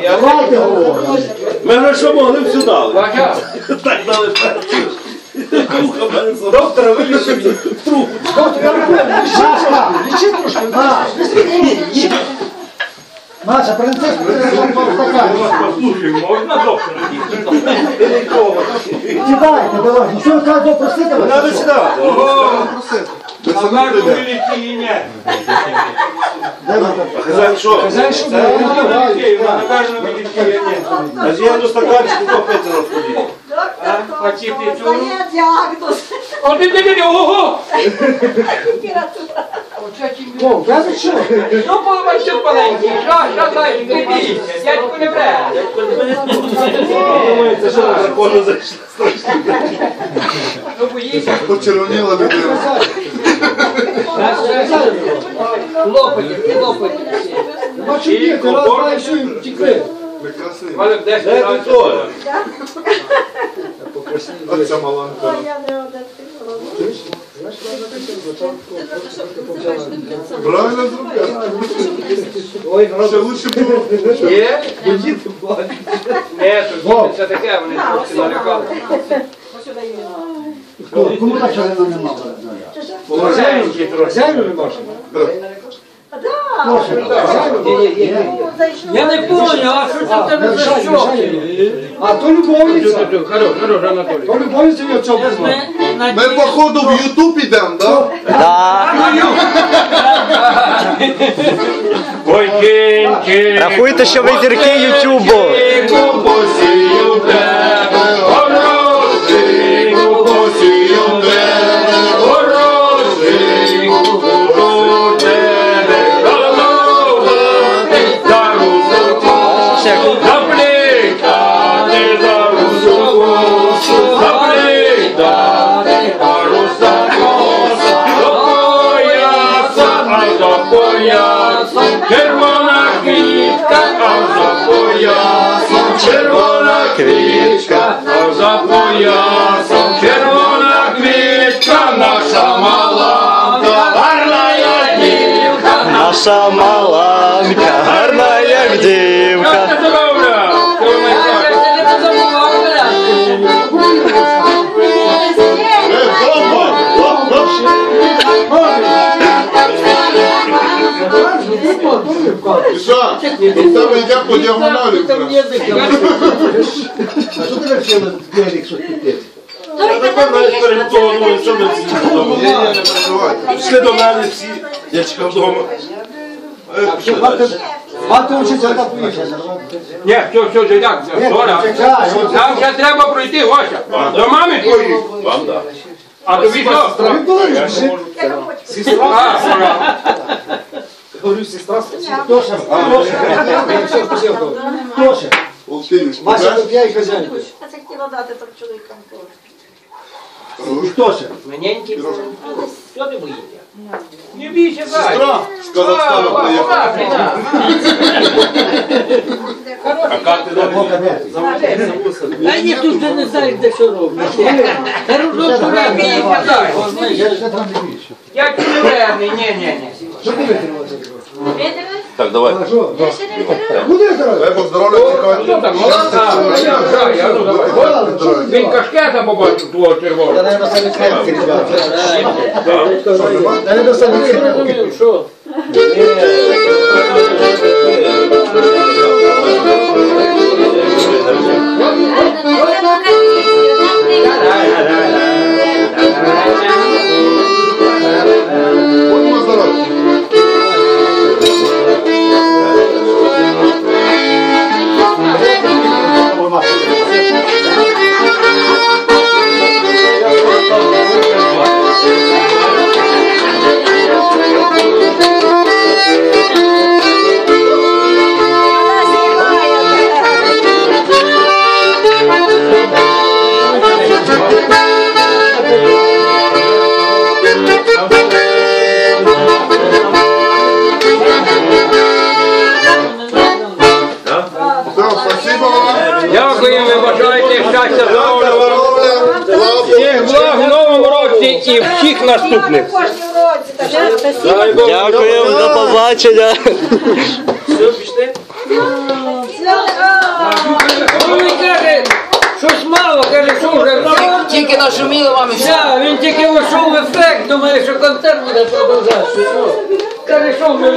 Давайте говоримо. Ми що могли всю дали. Так дали. Доктора вилічив в трубу. Машка! Маш! Маша, принеси стакан. Послухай, можна доктора? Сідайте, давай. Що ви кажете, допросити вас? Надо сідати. Собаку виліті ні. Хазяїн що? Хазяїн що? Ні. А я до стаканчику до Петра розходив. А ті п'ятюру? Є діагноз. О, ти ти ти, ого! Температура. О, кажуть, що? Ну, половинці маленький, що, що знаєш, не бійся, дядько не бре. Думаєте, що на закону зайшли? Ну, боїся. Почервоніла людина. Лопаті, лопаті. Бачу, діти, раз, два, і все, і втекли. Некрасиво. Валик десь Де разів. Вікторія? Оця не одетила. Правильно зробила. Ще лучше було. Є? Ні, то це таке, вони трохи налякали. Кому так що вона нема? Положенькі трохи. Я не понял, а що це в тебе за щоки? А то любовниця. Хорош, хорош, Анатолій. То любовниця я в цьому. Ми походу в Ютуб ідемо, так? Ой, кінь, Рахуйте, що ви зірки Ютубу. Квітка, за поясом, червона квітка, за поясом, червона квітка, наша маланка, гарна дівка, Наша маланка, гарна як дівка. Що піти? Я напевно навіть переголовую, що ми всі Ні, вдома. ні, не переживайте. Пішли до мене всі, я чекав вдома. Е. Мати вчиться, так поїхали. Ні, все, все, вже як, все, Нам ще треба пройти, Гося. До мами твоєї. Вам да. А тобі що? Ви були ж? А, пора. Говорю, сестра, хто ще? Хто ще? Вася, тут я і хазяйка. Я це хотіла дати так чоловікам хто ще? Маненький, що ти боїшся? Не бійся. Сестра з Казахстану приїхала. А добре? Бока де? А ніхто ж не знає, де що робить. Хорошо, що не бійся, дай. Я ще там не більше. Я кілерний, ні, ні, ні. Що ти витримала? Так, давай. Не. Куди ти? Треба здоров'я Хто чекати. там? Молода. Я граю, а давай. Що ти Він кашкета побачив твого червоного. до самі крепкі, ребята. Наверное, самі крепкі. Розумів, що? Бажайте щастя, здоров'я, всіх благ в новому році і всіх наступних. Дякуємо, до побачення. Все, пішли? Щось мало, каже, що вже тільки нашуміли вам і все. Він тільки вийшов в ефект, думає, що концерт буде продовжатися. Каже, що вже.